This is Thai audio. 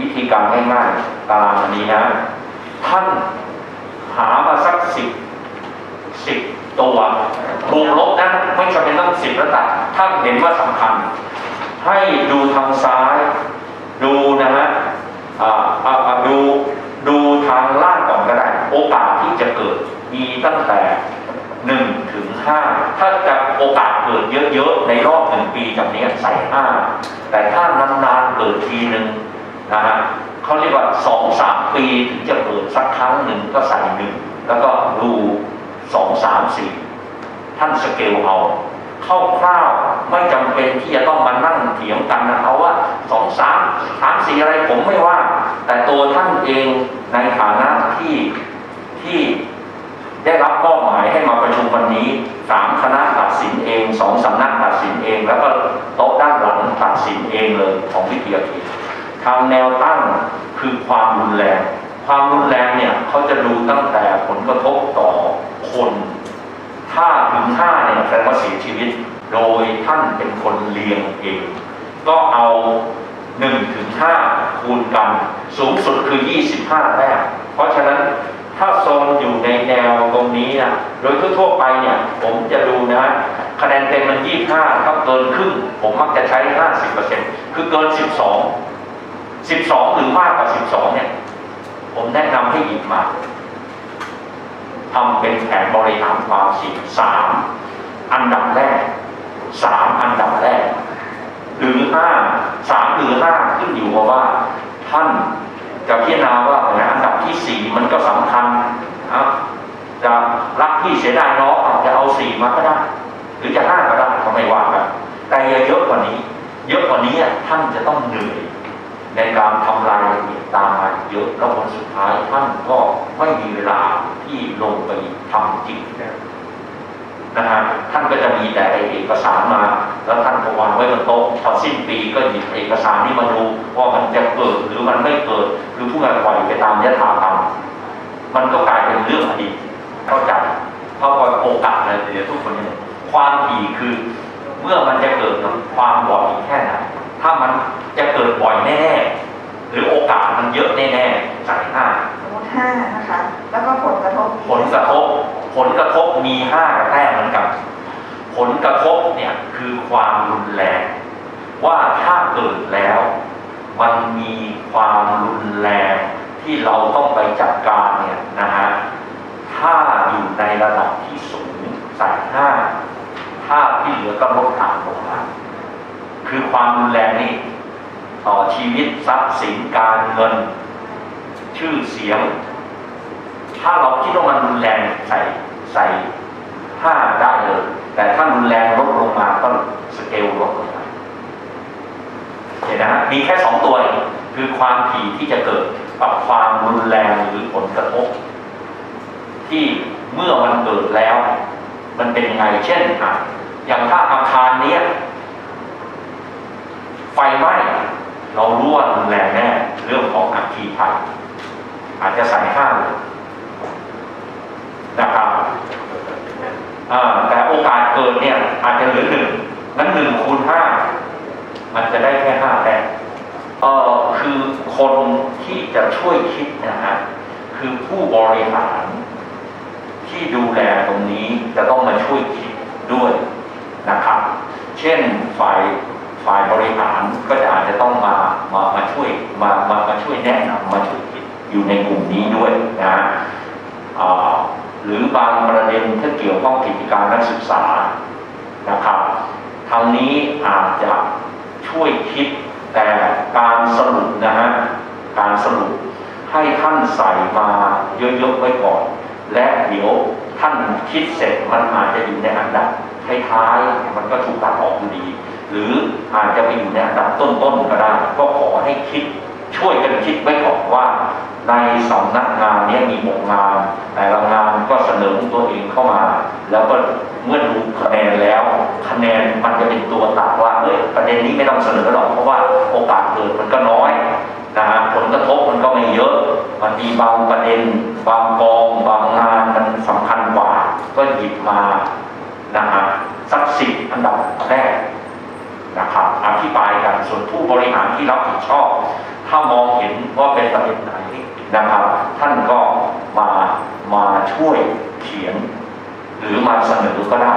วิธีการง่ายๆตารางอันนี้นะ ท่านหามาสักสิบสิบตัวบวกลบนะไม่จำเป็นต้องสิบแล้วแต่ถ้าเห็นว่าสำคัญ ให้ดูทางซ้าย ดูนะฮะอ่าอ่าอ่าดูดูทางล่างก่อนก็ได้โอกาสที่จะเกิดมีตั้งแต่หนึ่งถึงห้าถ้าจะโอกาสเกิดเยอะๆ ในรอบหนึ่งปีจากนี้ใส่ห้าแต่ถ้านานๆเกิดทีหนึ่ง นะฮะเขาเรียกว่าสองสามปีถึงจะเกิดสักครั้งหนึ่งก็ใส่หนึ่งแล้วก็ดูสองสามสี่ท่านสเกลเอาเข้าคร่าวไม่จำเป็นที่จะต้องมานั่งเถียงกันนะเอาว่าสองสามสามสี่อะไรผมไม่ว่า แต่ตัวท่านเองในฐานะที่ที่ได้รับมอบหมายให้มาประชุมวันนี้สามคณะตัดสินเองสองสำนักตัดสินเอง แล้วก็โต๊ะด้านหลังตัดสินเองเลยของวิทยาเขต ทางแนวตั้งคือความรุนแรง ความรุนแรงเนี่ยเขาจะดูตั้งแต่ผลกระทบต่อคน ถ้าถึงห้าเนี่ยแสดงว่าเสียชีวิต โดยท่านเป็นคนเรียงเอง ก็เอาหนึ่งถึงห้าคูณกัน สูงสุดคือ25แต้มเพราะฉะนั้นถ้าโซนอยู่ในแนวตรงนี้นะโดยทั่วๆไปเนี่ย ผมจะดูนะคะแนนเต็มมัน 25 ถ้าเกินครึ่งผมมักจะใช้ 50%คือเกิน 12 12หรือมากกว่า12เนี่ย ผมแนะนำให้หยิบมาทำเป็นแผนบริหารความเสี่ยงสามอันดับแรกสามอันดับแรก หรือห้าสามหรือห้าขึ้นอยู่กับว่า ท่านจะพิจารณาว่าอันดับที่สี่มันก็สำคัญนะจะรักพี่เสียดายน้องอาจจะเอาสี่มาก็ได้ หรือจะห้าก็ได้ก็ไม่ว่ากันแต่อย่าเยอะกว่านี้ เยอะกว่านี้ท่านจะต้องเหนื่อย ในการทำรายละเอียดตามมาเยอะแล้วผลสุดท้ายท่านก็ไม่มีเวลาที่ลงไปทำจริงนะฮะท่านก็จะมีแต่เอกสารมา แล้วท่านก็วางไว้บนโต๊ะพอสิ้นปีก็หยิบเอกสารนี้มาดูว่ามันจะเกิดหรือมันไม่เกิดคือผู้งานปล่อยไปตามยถากรรมมันก็กลายเป็นเรื่องอดีตเข้าใจเพราะว่าโอกาสอะไรเดี๋ยวทุกคนเนี่ยความถี่คือ เมื่อมันจะเกิดความบ่อยแค่ไหน ถ้ามันจะเกิดบ่อยแน่ๆหรือโอกาสมันเยอะแน่ๆใส่ห้าสมมติห้านะคะ แล้วก็ผลกระทบอีผลกระทบ ผลกระทบมีห้าแต้มเหมือนกัน ผลกระทบเนี่ยคือความรุนแรง ว่าถ้าเกิดแล้ว มันมีความรุนแรงที่เราต้องไปจัดการเนี่ยนะฮะ ถ้าอยู่ในระดับที่สูงใส่ห้าถ้าที่เหลือก็ลดต่ำลงมา คือความรุนแรงนี่ต่อชีวิตทรัพย์สินการเงิน ชื่อเสียง ถ้าเราคิดว่ามันรุนแรงใส่ใส่ห้าได้เลย แต่ถ้ารุนแรงลดลงมาก็สเกลลดลงมาเห็นนะฮะมีแค่สองตัวคือความถี่ที่จะเกิดกับความรุนแรงหรือผลกระทบ ที่เมื่อมันเกิดแล้ว มันเป็นยังไงเช่นอะอย่างถ้าอาคารเนี้ย ไฟไหม้เรารู้ว่ารุนแรงแน่เรื่องของอัคคีภัยอาจจะใส่ห้าเลยนะครับแต่โอกาสเกิดเนี่ยอาจจะเหลือหนึ่งนั้นหนึ่งคูณห้ามันจะได้แค่ห้าแต่เออคือคนที่จะช่วยคิดนะฮะคือผู้บริหาร ที่ดูแลตรงนี้จะต้องมาช่วยคิดด้วยนะครับ เช่นฝ่าย ฝ่ายบริหารก็จะอาจจะต้องมามามาช่วยมามามาช่วยแนะนำมาช่วยคิดอยู่ในกลุ่มนี้ด้วยนะหรือบางประเด็นถ้าเกี่ยวข้องกิจการนักศึกษานะครับทางนี้อาจจะช่วยคิดแต่การสรุปนะฮะการสรุปให้ท่านใส่มาเยอะๆไว้ก่อน และเดี๋ยวท่านคิดเสร็จมันอาจจะอยู่ในอันดับท้ายๆมันก็ถูกตัดออกอยู่ดี หรืออาจจะไปอยู่ในอันดับต้นๆก็ได้ ก็ขอให้คิดช่วยกันคิดไว้ก่อนว่า ในสำนักงานเนี้มีหกงานแต่ละงานก็เสนอตัวเองเข้ามา แล้วก็เมื่อดูคะแนนแล้ว คะแนนมันจะเป็นตัวตัดว่าเอ้ยประเด็นนี้ไม่ต้องเสนอหรอกเพราะว่าโอกาสเกิดมันก็น้อยนะฮะผลกระทบมันก็ไม่เยอะมันมีบางประเด็น บางกองบางงานมันสำคัญกว่า ก็หยิบมานะฮะสักสิบอันดับแรก นะครับอธิบายกัน ส่วนผู้บริหารที่รับผิดชอบ ถ้ามองเห็นว่าเป็นประเด็นไหนนะครับ ท่านก็มามาช่วยเขียน หรือมาเสนอก็ได้